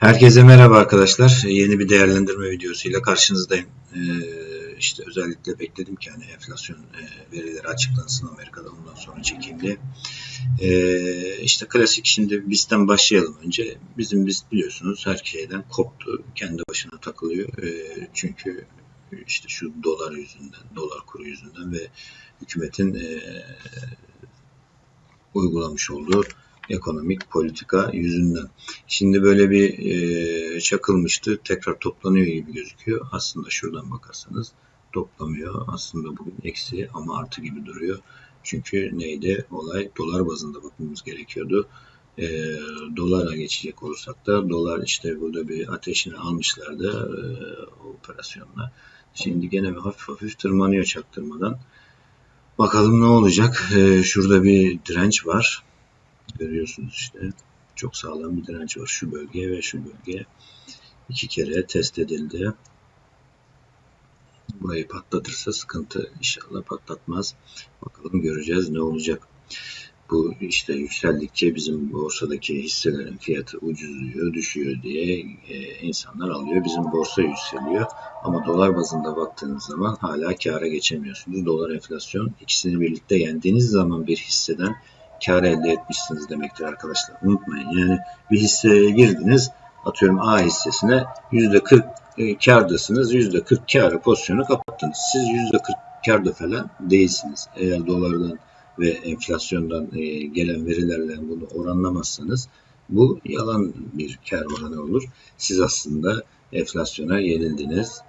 Herkese merhaba arkadaşlar. Yeni bir değerlendirme videosuyla karşınızdayım. Ee, işte özellikle bekledim ki hani enflasyon e, verileri açıklansın Amerika'da ondan sonra çekeyim diye. Ee, işte klasik şimdi bizden başlayalım önce. Bizim biz biliyorsunuz her şeyden koptu. Kendi başına takılıyor. Ee, çünkü işte şu dolar yüzünden, dolar kuru yüzünden ve hükümetin e, uygulamış olduğu ekonomik politika yüzünden. Şimdi böyle bir e, çakılmıştı. Tekrar toplanıyor gibi gözüküyor. Aslında şuradan bakarsanız toplamıyor. Aslında bugün eksi ama artı gibi duruyor. Çünkü neydi? Olay dolar bazında bakmamız gerekiyordu. E, dolara geçecek olursak da dolar işte burada bir ateşini almışlardı e, operasyonla. Şimdi gene bir hafif hafif tırmanıyor çaktırmadan. Bakalım ne olacak. E, şurada bir direnç var. Görüyorsunuz işte. Çok sağlam bir direnç var. Şu bölge ve şu bölge iki kere test edildi. Burayı patlatırsa sıkıntı inşallah patlatmaz. Bakalım göreceğiz ne olacak. Bu işte yükseldikçe bizim borsadaki hisselerin fiyatı ucuzluyor, düşüyor diye e, insanlar alıyor. Bizim borsa yükseliyor. Ama dolar bazında baktığınız zaman hala kâra geçemiyorsunuz. Dolar enflasyon ikisini birlikte yendiğiniz zaman bir hisseden kar elde etmişsiniz demektir arkadaşlar. Unutmayın yani bir hisseye girdiniz atıyorum A hissesine %40 e, kardasınız. %40 karı pozisyonu kapattınız. Siz %40 karda falan değilsiniz. Eğer dolardan ve enflasyondan e, gelen verilerle bunu oranlamazsanız bu yalan bir kar oranı olur. Siz aslında enflasyona yenildiniz.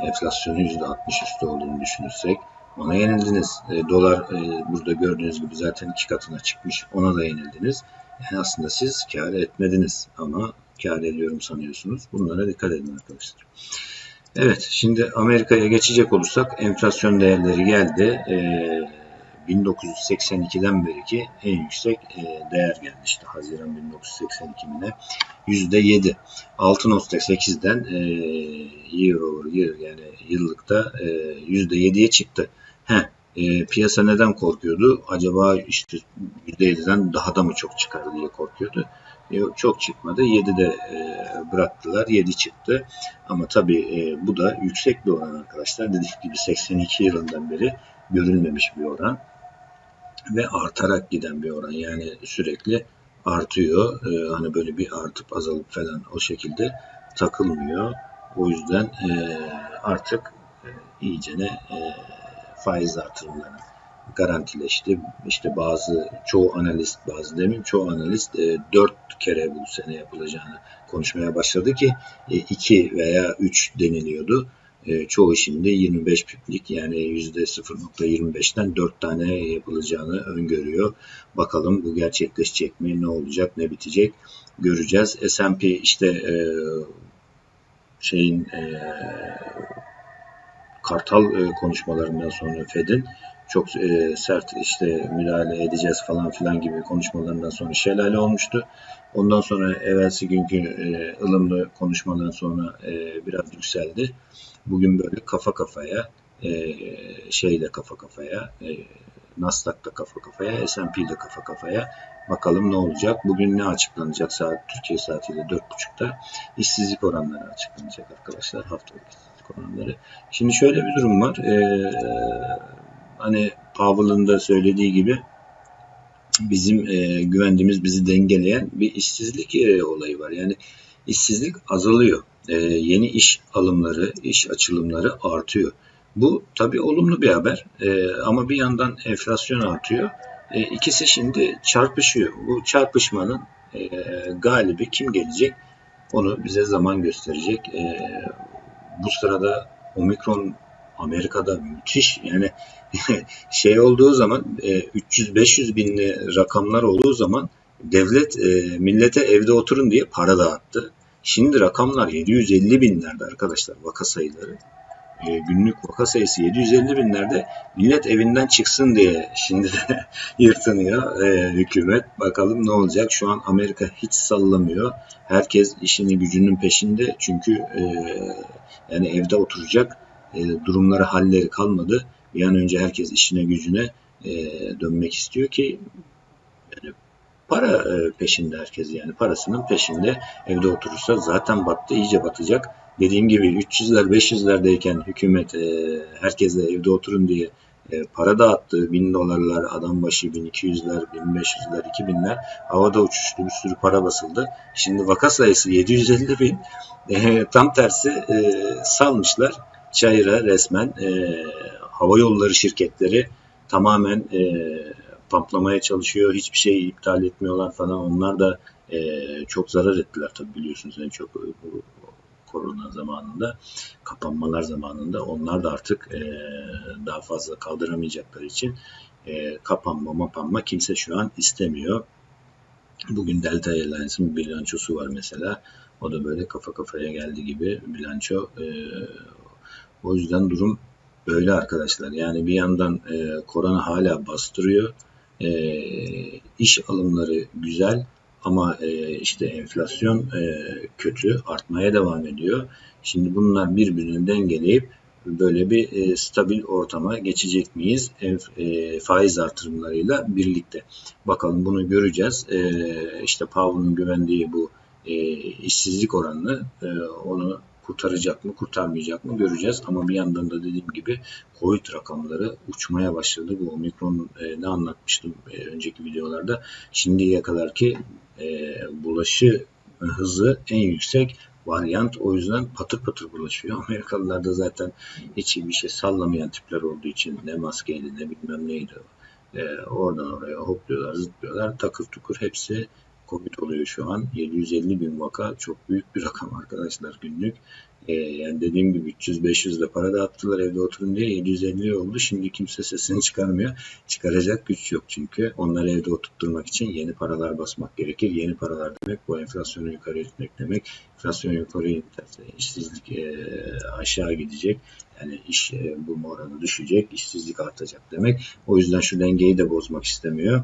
Enflasyonun %60 üstü olduğunu düşünürsek ona yenildiniz. E, dolar e, burada gördüğünüz gibi zaten iki katına çıkmış. Ona da yenildiniz. Yani aslında siz kar etmediniz ama kar ediyorum sanıyorsunuz. Bunlara dikkat edin arkadaşlar. Evet şimdi Amerika'ya geçecek olursak enflasyon değerleri geldi. E, 1982'den beri ki en yüksek e, değer geldi işte Haziran 1982 mine %7 6.8'den e, year over year yani yıllıkta e, %7'ye çıktı. He, e, piyasa neden korkuyordu? Acaba işte %7'den daha da mı çok çıkar diye korkuyordu. Yok çok çıkmadı. 7'de e, bıraktılar. 7 çıktı. Ama tabii e, bu da yüksek bir oran arkadaşlar. Dediğim gibi 82 yılından beri görülmemiş bir oran ve artarak giden bir oran. Yani sürekli artıyor. Ee, hani böyle bir artıp azalıp falan o şekilde takılmıyor. O yüzden e, artık e, iyicene e, faiz artırımları garantileşti. İşte bazı çoğu analist bazı demeyeyim çoğu analist e, 4 kere bu sene yapılacağını konuşmaya başladı ki e, 2 veya 3 deniliyordu. E, çoğu şimdi 25 piplik yani %0.25'ten 4 tane yapılacağını öngörüyor. Bakalım bu gerçekleşecek mi? Ne olacak? Ne bitecek? Göreceğiz. S&P işte e, şeyin e, kartal e, konuşmalarından sonra Fed'in çok e, sert işte müdahale edeceğiz falan filan gibi konuşmalarından sonra şelale olmuştu. Ondan sonra evvelsi günkü e, ılımlı konuşmadan sonra e, biraz yükseldi. Bugün böyle kafa kafaya, e, şeyle kafa kafaya, e, Nasdaq'ta kafa kafaya, S&P'de kafa kafaya. Bakalım ne olacak? Bugün ne açıklanacak saat Türkiye saatiyle 4.30'da? İşsizlik oranları açıklanacak arkadaşlar. Haftalık oranları. Şimdi şöyle bir durum var. Ee, hani Powell'ın da söylediği gibi bizim e, güvendiğimiz bizi dengeleyen bir işsizlik e, olayı var. Yani işsizlik azalıyor. E, yeni iş alımları, iş açılımları artıyor. Bu tabii olumlu bir haber e, ama bir yandan enflasyon artıyor. E, ikisi şimdi çarpışıyor. Bu çarpışmanın e, galibi kim gelecek onu bize zaman gösterecek. E, bu sırada omikron Amerika'da müthiş yani şey olduğu zaman 300-500 e, binli rakamlar olduğu zaman devlet e, millete evde oturun diye para dağıttı. Şimdi rakamlar 750 binlerde arkadaşlar vaka sayıları. E, günlük vaka sayısı 750 binlerde millet evinden çıksın diye şimdi de yırtınıyor hükümet. Bakalım ne olacak. Şu an Amerika hiç sallamıyor. Herkes işini gücünün peşinde. Çünkü yani evde oturacak durumları halleri kalmadı bir an önce herkes işine gücüne e, dönmek istiyor ki yani para e, peşinde herkes yani parasının peşinde evde oturursa zaten battı iyice batacak. Dediğim gibi 300'ler 500'lerdeyken hükümet e, herkesle evde oturun diye e, para dağıttı. 1000 dolarlar, adam başı 1200'ler, 1500'ler, 2000'ler havada uçuştu. Bir sürü para basıldı. Şimdi vaka sayısı 750 bin. E, tam tersi e, salmışlar çayıra resmen e, hava yolları şirketleri tamamen e, pamplamaya çalışıyor. Hiçbir şey iptal etmiyorlar falan. Onlar da e, çok zarar ettiler tabii biliyorsunuz en çok bu korona zamanında, kapanmalar zamanında onlar da artık e, daha fazla kaldıramayacakları için e, kapanma mapanma kimse şu an istemiyor. Bugün Delta Airlines'ın bilançosu var mesela. O da böyle kafa kafaya geldi gibi bilanço. E, o yüzden durum böyle arkadaşlar. Yani bir yandan e, korona hala bastırıyor. E, iş alımları güzel ama e, işte enflasyon e, kötü, artmaya devam ediyor. Şimdi bunlar birbirini dengeleyip böyle bir e, stabil ortama geçecek miyiz? E, faiz artırımlarıyla birlikte. Bakalım bunu göreceğiz. E, işte Powell'ın güvendiği bu e, işsizlik oranını e, onu kurtaracak mı, kurtarmayacak mı göreceğiz. Ama bir yandan da dediğim gibi Covid rakamları uçmaya başladı. Bu omikron e, ne anlatmıştım e, önceki videolarda. Şimdiye kadar ki e, bulaşı hızı en yüksek varyant. O yüzden patır patır bulaşıyor. Amerikalılar da zaten hiç bir şey sallamayan tipler olduğu için ne maskeydi ne bilmem neydi. E, oradan oraya hopluyorlar, zıplıyorlar. Takır tukur hepsi Covid oluyor şu an. 750 bin vaka çok büyük bir rakam arkadaşlar günlük. Ee, yani dediğim gibi 300-500 de para dağıttılar evde oturun diye 750 oldu. Şimdi kimse sesini çıkarmıyor. Çıkaracak güç yok çünkü. Onları evde oturtturmak için yeni paralar basmak gerekir. Yeni paralar demek bu enflasyonu yukarı itmek demek. Enflasyon yukarı iterse işsizlik e, aşağı gidecek. Yani iş e, bulma oranı düşecek, işsizlik artacak demek. O yüzden şu dengeyi de bozmak istemiyor.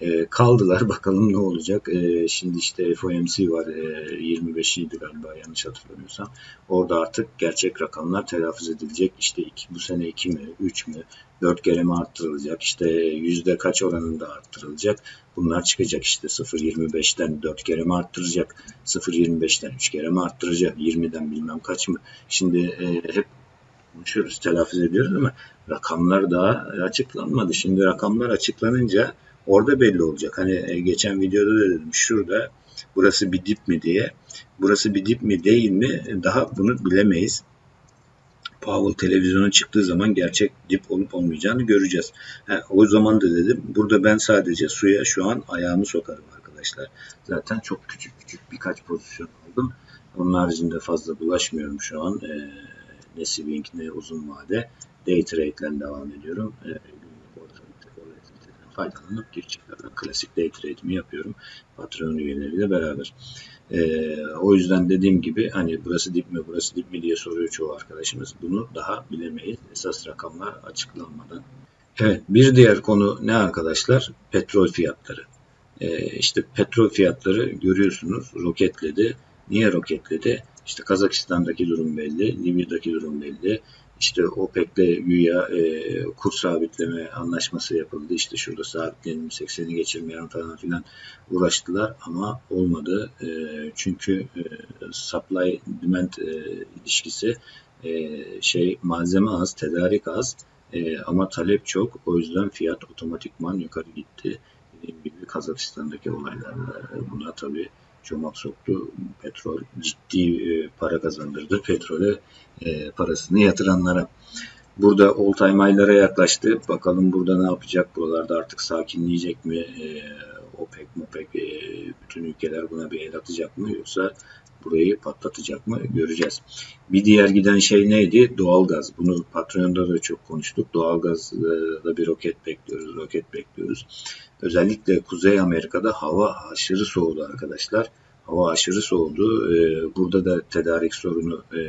E, kaldılar bakalım ne olacak. E, şimdi işte FOMC var e, 25'iydi galiba yanlış hatırlamıyorsam. Orada artık gerçek rakamlar telaffuz edilecek. İşte iki, bu sene 2 mi, 3 mü, 4 kere mi arttırılacak? İşte yüzde kaç oranında arttırılacak? Bunlar çıkacak işte 0.25'ten 4 kere mi arttıracak? 0.25'ten 3 kere mi arttıracak? 20'den bilmem kaç mı? Şimdi e, hep konuşuyoruz, telaffuz ediyoruz ama rakamlar daha açıklanmadı. Şimdi rakamlar açıklanınca orada belli olacak. Hani e, geçen videoda da dedim şurada burası bir dip mi diye. Burası bir dip mi değil mi daha bunu bilemeyiz. Powell televizyona çıktığı zaman gerçek dip olup olmayacağını göreceğiz. Ha, o zaman da dedim burada ben sadece suya şu an ayağımı sokarım arkadaşlar. Zaten çok küçük küçük birkaç pozisyon aldım. Onun haricinde fazla bulaşmıyorum şu an. Ee, ne swing ne uzun vade. Day trade ile devam ediyorum. Ee, faydalanıp geri çıkardım. Klasik day trade'imi yapıyorum. Patron üyeleriyle beraber. Ee, o yüzden dediğim gibi hani burası dip mi burası dip mi diye soruyor çoğu arkadaşımız. Bunu daha bilemeyiz. Esas rakamlar açıklanmadan. Evet bir diğer konu ne arkadaşlar? Petrol fiyatları. Ee, işte petrol fiyatları görüyorsunuz roketledi. Niye roketledi? İşte Kazakistan'daki durum belli, Libya'daki durum belli. İşte OPEC'le güya e, kur sabitleme anlaşması yapıldı. İşte şurada sabitleyelim 80'i geçirmeyen falan filan uğraştılar ama olmadı. E, çünkü e, supply demand e, ilişkisi e, şey malzeme az, tedarik az e, ama talep çok. O yüzden fiyat otomatikman yukarı gitti. Dediğim gibi Kazakistan'daki olaylarla buna tabii çomak soktu. Petrol ciddi e, para kazandırdı. Petrole e, parasını yatıranlara. Burada all time high'lara yaklaştı. Bakalım burada ne yapacak? Buralarda artık sakinleyecek mi? E, OPEC, MOPEC e, bütün ülkeler buna bir el atacak mı? Yoksa burayı patlatacak mı? Göreceğiz. Bir diğer giden şey neydi? Doğalgaz. Bunu Patreon'da da çok konuştuk. Doğalgazda bir roket bekliyoruz. Roket bekliyoruz. Özellikle Kuzey Amerika'da hava aşırı soğudu arkadaşlar. Hava aşırı soğudu. Ee, burada da tedarik sorunu e,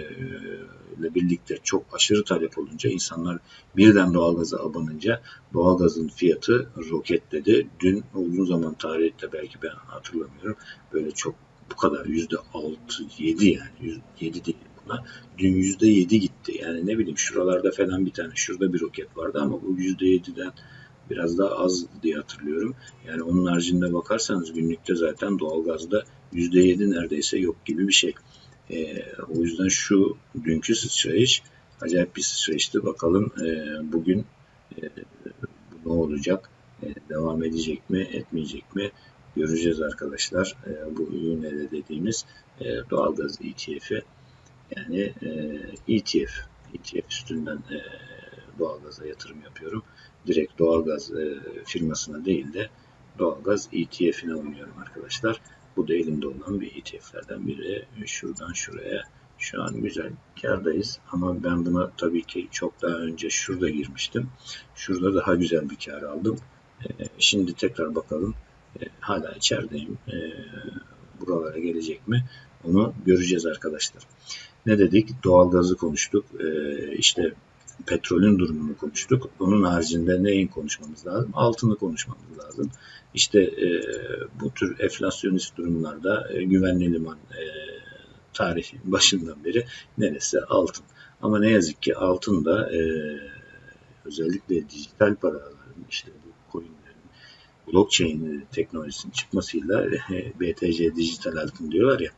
ile birlikte çok aşırı talep olunca insanlar birden doğalgaza abanınca doğalgazın fiyatı roketledi. Dün uzun zaman tarihte belki ben hatırlamıyorum. Böyle çok bu kadar yüzde altı yedi yani yedi değil buna. Dün yüzde yedi gitti. Yani ne bileyim şuralarda falan bir tane şurada bir roket vardı ama bu yüzde yediden biraz daha az diye hatırlıyorum. Yani onun haricinde bakarsanız günlükte zaten doğalgazda %7 neredeyse yok gibi bir şey. E, o yüzden şu dünkü sıçrayış acayip bir sıçrayıştı. Bakalım e, bugün e, ne olacak? E, devam edecek mi, etmeyecek mi? Göreceğiz arkadaşlar. E, bu de dediğimiz e, doğalgaz ETF'i yani e, ETF ETF üstünden e, doğalgaza yatırım yapıyorum. Direkt doğalgaz e, firmasına değil de doğalgaz ETF'ine oynuyorum arkadaşlar. Bu elimde olan bir ETF'lerden biri. Şuradan şuraya şu an güzel kardayız ama ben buna tabii ki çok daha önce şurada girmiştim. Şurada daha güzel bir kar aldım. E, şimdi tekrar bakalım. E, hala içerideyim. E, buralara gelecek mi? Onu göreceğiz arkadaşlar. Ne dedik? Doğalgazı konuştuk. İşte petrolün durumunu konuştuk. Onun haricinde neyin konuşmamız lazım? Altını konuşmamız lazım. İşte e, bu tür enflasyonist durumlarda e, güvenli liman e, tarihin başından beri neresi altın. Ama ne yazık ki altın da e, özellikle dijital paraların işte bu coinlerin blockchain teknolojisinin çıkmasıyla e, BTC dijital altın diyorlar ya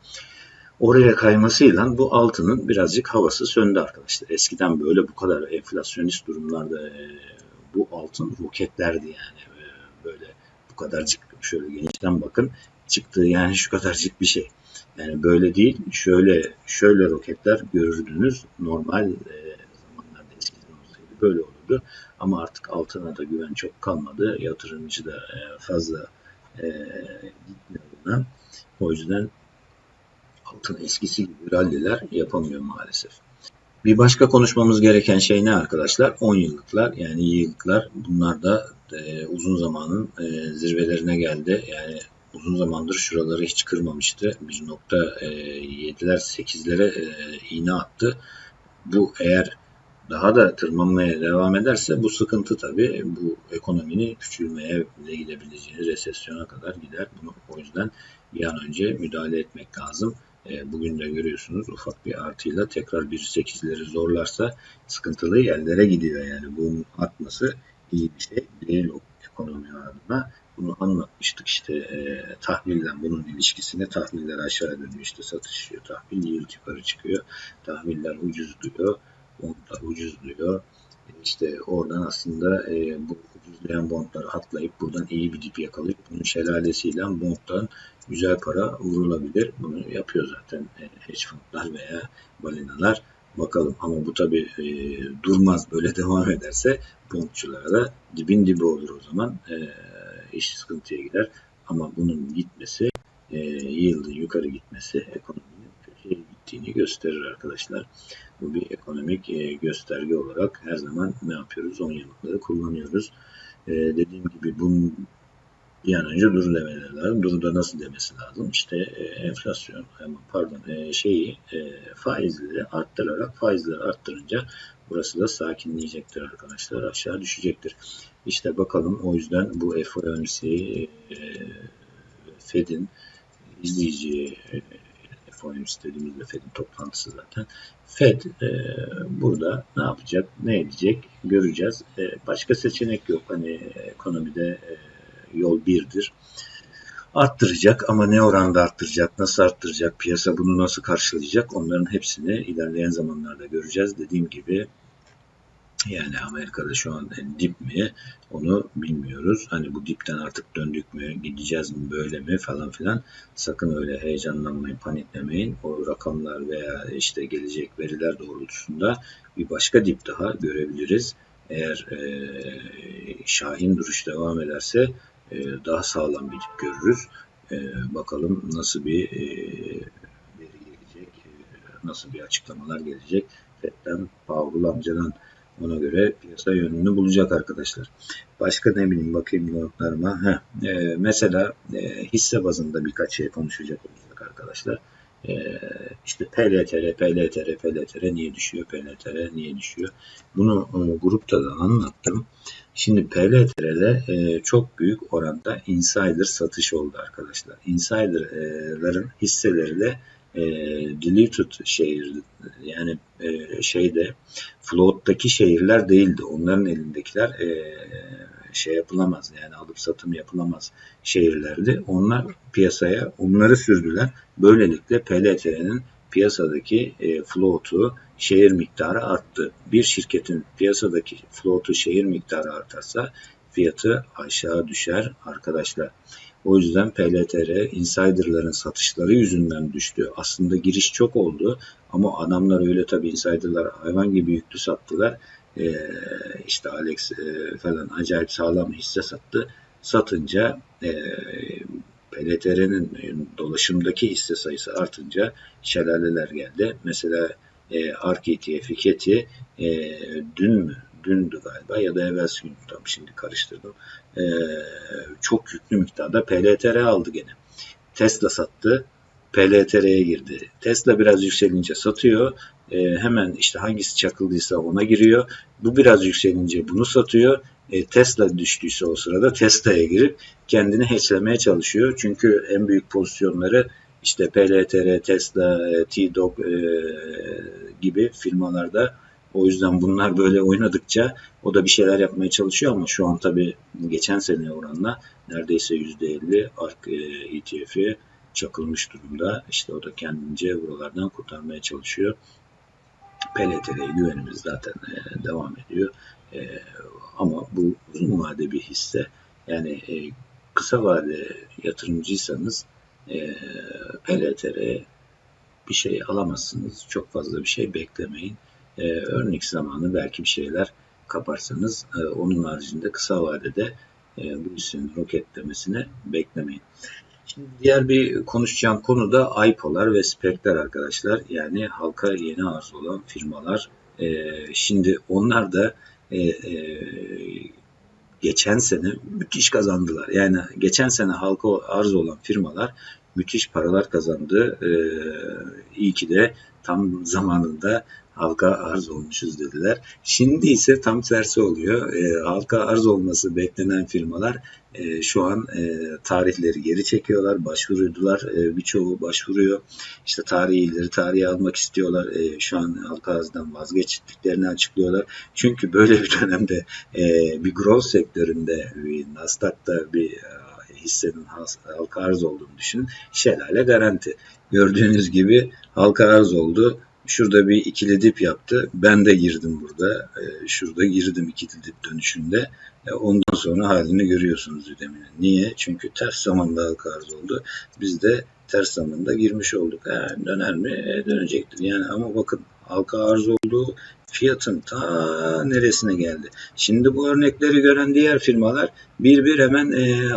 oraya kaymasıyla bu altının birazcık havası söndü arkadaşlar. Eskiden böyle bu kadar enflasyonist durumlarda e, bu altın roketlerdi yani e, böyle bu kadarcık şöyle genişten bakın çıktığı yani şu kadarcık bir şey. Yani böyle değil şöyle şöyle roketler görürdünüz normal e, zamanlarda eskiden olsaydı böyle olurdu. Ama artık altına da güven çok kalmadı. Yatırımcı da fazla e, gitmiyor buna. O yüzden altın eskisi gibi ralliler yapamıyor maalesef. Bir başka konuşmamız gereken şey ne arkadaşlar? 10 yıllıklar yani yıllıklar bunlar da e, uzun zamanın e, zirvelerine geldi. Yani uzun zamandır şuraları hiç kırmamıştı. 1.7'ler 8'lere e, iğne attı. Bu eğer daha da tırmanmaya devam ederse bu sıkıntı tabii bu ekonominin küçülmeye de gidebileceği resesyona kadar gider. Bunu o yüzden bir an önce müdahale etmek lazım. E, bugün de görüyorsunuz ufak bir artıyla tekrar 1.8'leri zorlarsa sıkıntılı yerlere gidiyor. Yani bunun atması iyi bir şey değil ekonomi adına. Bunu anlatmıştık işte e, tahville bunun ilişkisini tahviller aşağı dönüyor işte satışıyor tahvil yield yukarı çıkıyor tahviller ucuzluyor bondlar ucuzluyor işte oradan aslında e, bu ucuzlayan bondları atlayıp buradan iyi bir dip yakalayıp bunun şelalesiyle bonddan güzel para vurulabilir. Bunu yapıyor zaten e, hedge fundlar veya balinalar. Bakalım ama bu tabi e, durmaz böyle devam ederse bondçulara da dibin dibi olur o zaman. E, iş sıkıntıya gider. Ama bunun gitmesi, e, yıldın yukarı gitmesi ekonominin kötüye gittiğini gösterir arkadaşlar. Bu bir ekonomik e, gösterge olarak her zaman ne yapıyoruz? 10 yanıkları kullanıyoruz. E, dediğim gibi bunun bir an önce dur demeleri lazım. Dur da nasıl demesi lazım? İşte e, enflasyon, pardon e, şeyi e, faizleri arttırarak faizleri arttırınca burası da sakinleyecektir arkadaşlar. Aşağı düşecektir. İşte bakalım o yüzden bu FOMC e, Fed'in izleyeceği e, FOMC dediğimizde Fed'in toplantısı zaten. Fed e, burada ne yapacak, ne edecek göreceğiz. E, başka seçenek yok. Hani ekonomide e, yol birdir. Arttıracak ama ne oranda arttıracak, nasıl arttıracak, piyasa bunu nasıl karşılayacak onların hepsini ilerleyen zamanlarda göreceğiz. Dediğim gibi yani Amerika'da şu an dip mi onu bilmiyoruz. Hani bu dipten artık döndük mü, gideceğiz mi, böyle mi falan filan. Sakın öyle heyecanlanmayın, paniklemeyin. O rakamlar veya işte gelecek veriler doğrultusunda bir başka dip daha görebiliriz. Eğer e, Şahin duruş devam ederse e, daha sağlam bir dip görürüz. E, bakalım nasıl bir e, veri gelecek, e, nasıl bir açıklamalar gelecek. Fed'den, Powell amcadan ona göre piyasa yönünü bulacak arkadaşlar. Başka ne bileyim bakayım notlarıma. Heh, e, mesela e, hisse bazında birkaç şey konuşacak olacak arkadaşlar. E, işte PLTR, PLTR, PLTR niye düşüyor, PLTR niye düşüyor. Bunu e, grupta da anlattım. Şimdi PLTR'de e, çok büyük oranda insider satış oldu arkadaşlar. Insider'ların hisseleriyle e, diluted şehir yani e, şeyde float'taki şehirler değildi. Onların elindekiler e, şey yapılamaz yani alıp satım yapılamaz şehirlerdi. Onlar piyasaya onları sürdüler. Böylelikle PLT'nin piyasadaki e, float'u şehir miktarı arttı. Bir şirketin piyasadaki float'u şehir miktarı artarsa fiyatı aşağı düşer arkadaşlar. O yüzden PLTR insiderların satışları yüzünden düştü. Aslında giriş çok oldu ama adamlar öyle tabii insiderlar hayvan gibi yüklü sattılar. Ee, işte Alex e, falan acayip sağlam hisse sattı. Satınca e, PLTR'nin dolaşımdaki hisse sayısı artınca şelaleler geldi. Mesela e, ARK ETF, KETI e, dün mü dündü galiba ya da evvelsi gün tam şimdi karıştırdım. E, çok yüklü miktarda PLTR aldı gene. Tesla sattı. PLTR'ye girdi. Tesla biraz yükselince satıyor. E, hemen işte hangisi çakıldıysa ona giriyor. Bu biraz yükselince bunu satıyor. E, Tesla düştüyse o sırada Tesla'ya girip kendini hatchlemeye çalışıyor. Çünkü en büyük pozisyonları işte PLTR, Tesla, e, T-Dog e, gibi firmalarda o yüzden bunlar böyle oynadıkça o da bir şeyler yapmaya çalışıyor ama şu an tabii geçen sene oranla neredeyse %50 ARK ETF'i çakılmış durumda. İşte o da kendince buralardan kurtarmaya çalışıyor. PLT'ye güvenimiz zaten e, devam ediyor. E, ama bu uzun vade bir hisse. Yani e, kısa vade yatırımcıysanız e, PLT'ye bir şey alamazsınız. Çok fazla bir şey beklemeyin e, örnek zamanı belki bir şeyler kaparsanız e, onun haricinde kısa vadede e, bu hissenin roketlemesini beklemeyin. Şimdi diğer bir konuşacağım konu da IPO'lar ve SPEC'ler arkadaşlar. Yani halka yeni arz olan firmalar. E, şimdi onlar da e, e, geçen sene müthiş kazandılar. Yani geçen sene halka arz olan firmalar müthiş paralar kazandı. E, iyi ki de tam zamanında halka arz olmuşuz dediler. Şimdi ise tam tersi oluyor. E, halka arz olması beklenen firmalar e, şu an e, tarihleri geri çekiyorlar. Başvuruyordular. E, birçoğu başvuruyor. İşte tarihi ileri tarihi almak istiyorlar. E, şu an halka arzdan vazgeçtiklerini açıklıyorlar. Çünkü böyle bir dönemde e, bir growth sektöründe bir Nasdaq'ta bir e, hissenin halka arz olduğunu düşünün. Şelale garanti. Gördüğünüz gibi halka arz oldu. Şurada bir ikili dip yaptı. Ben de girdim burada. E, şurada girdim ikili dip dönüşünde. E, ondan sonra halini görüyorsunuz ödeminin. Niye? Çünkü ters zamanda halka arz oldu. Biz de ters zamanda girmiş olduk. Ha, döner mi? E, dönecektir. Yani ama bakın halka arz olduğu fiyatın ta neresine geldi. Şimdi bu örnekleri gören diğer firmalar bir bir hemen e, e,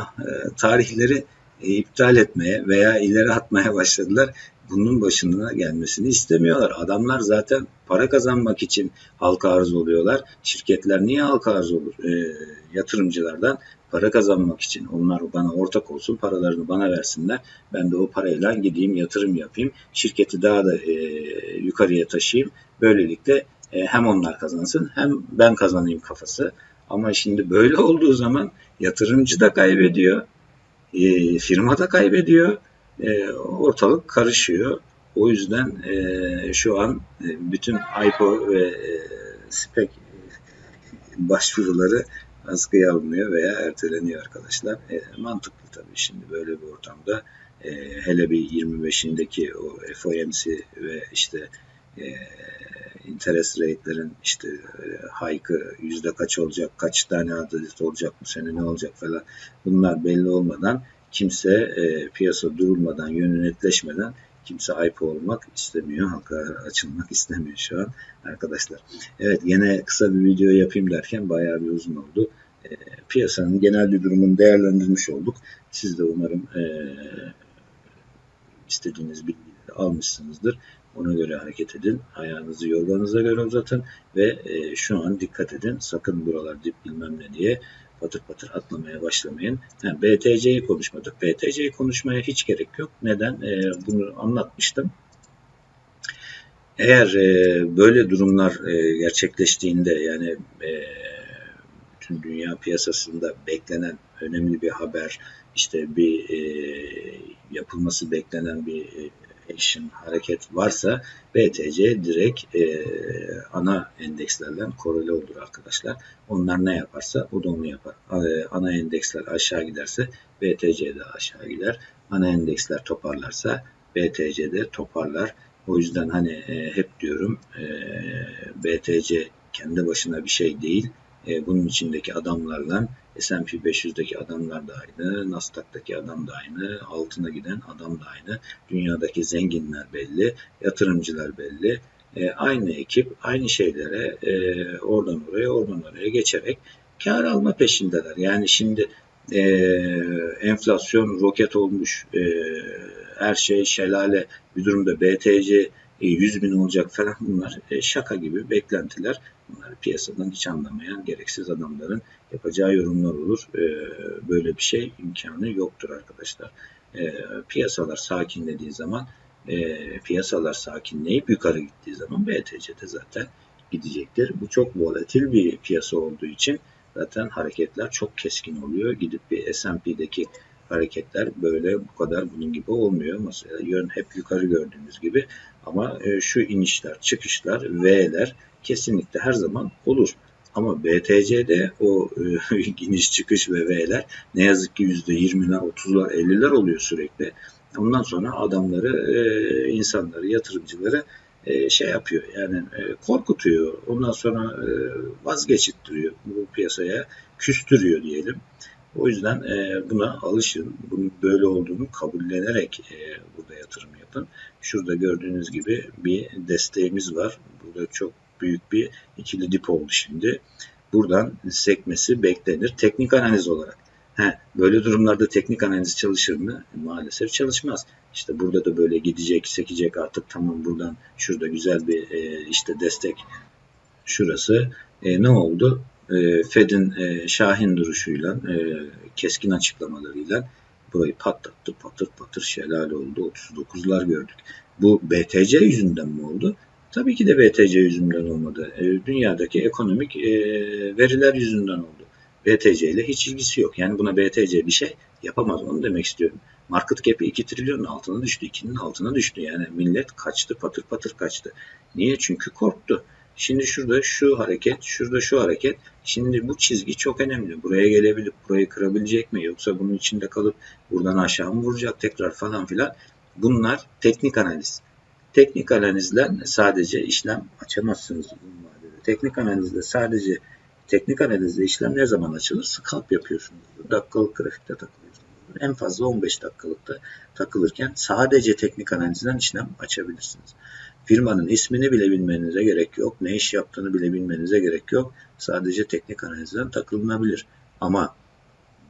tarihleri iptal etmeye veya ileri atmaya başladılar bunun başına gelmesini istemiyorlar. Adamlar zaten para kazanmak için halka arz oluyorlar. Şirketler niye halka arz olur? E, yatırımcılardan para kazanmak için. Onlar bana ortak olsun, paralarını bana versinler. Ben de o parayla gideyim yatırım yapayım. Şirketi daha da e, yukarıya taşıyayım. Böylelikle e, hem onlar kazansın hem ben kazanayım kafası. Ama şimdi böyle olduğu zaman yatırımcı da kaybediyor, e, firma da kaybediyor e, ortalık karışıyor. O yüzden e, şu an e, bütün IPO ve e, SPEC başvuruları askıya alınıyor veya erteleniyor arkadaşlar. E, mantıklı tabii şimdi böyle bir ortamda e, hele bir 25'indeki o FOMC ve işte e, interest rate'lerin işte e, hike'ı yüzde kaç olacak, kaç tane adet olacak bu sene ne olacak falan bunlar belli olmadan kimse e, piyasa durulmadan, yönü netleşmeden kimse IPO olmak istemiyor. Halka açılmak istemiyor şu an arkadaşlar. Evet yine kısa bir video yapayım derken bayağı bir uzun oldu. E, piyasanın genel bir durumunu değerlendirmiş olduk. Siz de umarım e, istediğiniz bilgileri almışsınızdır. Ona göre hareket edin. Ayağınızı yorganınıza göre uzatın ve e, şu an dikkat edin. Sakın buralar dip bilmem ne diye patır patır atlamaya başlamayın. Yani BTC'yi konuşmadık. BTC'yi konuşmaya hiç gerek yok. Neden? E, bunu anlatmıştım. Eğer e, böyle durumlar e, gerçekleştiğinde yani e, bütün dünya piyasasında beklenen önemli bir haber, işte bir e, yapılması beklenen bir e, action, hareket varsa BTC direkt e, ana endekslerle korele olur arkadaşlar. Onlar ne yaparsa o da onu yapar. E, ana endeksler aşağı giderse BTC de aşağı gider. Ana endeksler toparlarsa BTC de toparlar. O yüzden hani e, hep diyorum e, BTC kendi başına bir şey değil. E, bunun içindeki adamlarla S&P 500'deki adamlar da aynı, Nasdaq'taki adam da aynı, altına giden adam da aynı. Dünyadaki zenginler belli, yatırımcılar belli. E, aynı ekip aynı şeylere e, oradan oraya oradan oraya geçerek kar alma peşindeler. Yani şimdi e, enflasyon roket olmuş, e, her şey şelale bir durumda BTC 100 bin olacak falan bunlar e, şaka gibi beklentiler. Bunlar piyasadan hiç anlamayan gereksiz adamların yapacağı yorumlar olur. E, böyle bir şey imkanı yoktur arkadaşlar. E, piyasalar sakinlediği zaman e, piyasalar sakinleyip yukarı gittiği zaman BTC'de zaten gidecektir. Bu çok volatil bir piyasa olduğu için zaten hareketler çok keskin oluyor. Gidip bir S&P'deki hareketler böyle bu kadar bunun gibi olmuyor. Mesela yön hep yukarı gördüğünüz gibi ama e, şu inişler, çıkışlar, V'ler kesinlikle her zaman olur. Ama BTC'de o e, iniş çıkış ve V'ler ne yazık ki %20'ler, 30'lar, 50'ler oluyor sürekli. Ondan sonra adamları, e, insanları, yatırımcıları şey yapıyor yani korkutuyor. Ondan sonra e, vazgeçittiriyor bu piyasaya, küstürüyor diyelim. O yüzden e, buna alışın. Bunun böyle olduğunu kabullenerek e, burada yatırım yapın. Şurada gördüğünüz gibi bir desteğimiz var. Burada çok büyük bir ikili dip oldu şimdi. Buradan sekmesi beklenir. Teknik analiz olarak. He, böyle durumlarda teknik analiz çalışır mı? Maalesef çalışmaz. İşte burada da böyle gidecek, sekecek artık tamam buradan şurada güzel bir e, işte destek şurası. E, ne oldu? E, Fed'in e, şahin duruşuyla, e, keskin açıklamalarıyla burayı patlattı, patır patır şelale oldu. 39'lar gördük. Bu BTC yüzünden mi oldu? Tabii ki de BTC yüzünden olmadı. Dünyadaki ekonomik veriler yüzünden oldu. BTC ile hiç ilgisi yok. Yani buna BTC bir şey yapamaz. Onu demek istiyorum. Market cap'i 2 trilyonun altına düştü. 2'nin altına düştü. Yani millet kaçtı, patır patır kaçtı. Niye? Çünkü korktu. Şimdi şurada şu hareket, şurada şu hareket. Şimdi bu çizgi çok önemli. Buraya gelebilip burayı kırabilecek mi? Yoksa bunun içinde kalıp buradan aşağı mı vuracak tekrar falan filan. Bunlar teknik analiz. Teknik analizle sadece işlem açamazsınız. Teknik analizle sadece teknik analizle işlem ne zaman açılır? Scalp yapıyorsunuz. Dakikalık grafikte takılıyorsunuz. En fazla 15 dakikalıkta takılırken sadece teknik analizden işlem açabilirsiniz. Firmanın ismini bile bilmenize gerek yok. Ne iş yaptığını bile bilmenize gerek yok. Sadece teknik analizden takılınabilir. Ama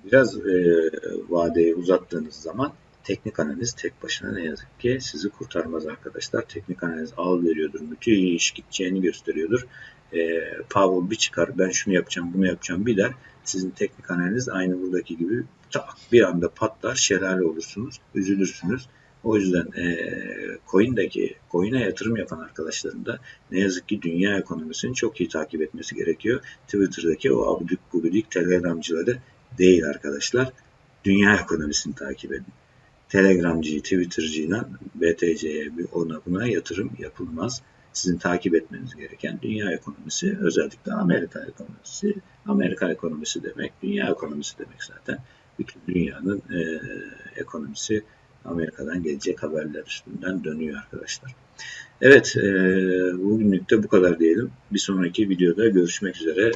biraz e, vadeyi uzattığınız zaman teknik analiz tek başına ne yazık ki sizi kurtarmaz arkadaşlar. Teknik analiz al veriyordur. Müthiş gideceğini gösteriyordur. E, Powell bir çıkar ben şunu yapacağım bunu yapacağım bir der. Sizin teknik analiz aynı buradaki gibi tak bir anda patlar şelale olursunuz. Üzülürsünüz. O yüzden e, coin'deki coin'e yatırım yapan arkadaşların da ne yazık ki dünya ekonomisini çok iyi takip etmesi gerekiyor. Twitter'daki o abidik gubidik telegramcıları değil arkadaşlar. Dünya ekonomisini takip edin. Telegramcıyı, Twitter'cıyla BTC'ye ona buna yatırım yapılmaz. Sizin takip etmeniz gereken dünya ekonomisi, özellikle Amerika ekonomisi. Amerika ekonomisi demek, dünya ekonomisi demek zaten. Bütün dünyanın e, ekonomisi Amerika'dan gelecek haberler üstünden dönüyor arkadaşlar. Evet, e, bugünlük de bu kadar diyelim. Bir sonraki videoda görüşmek üzere.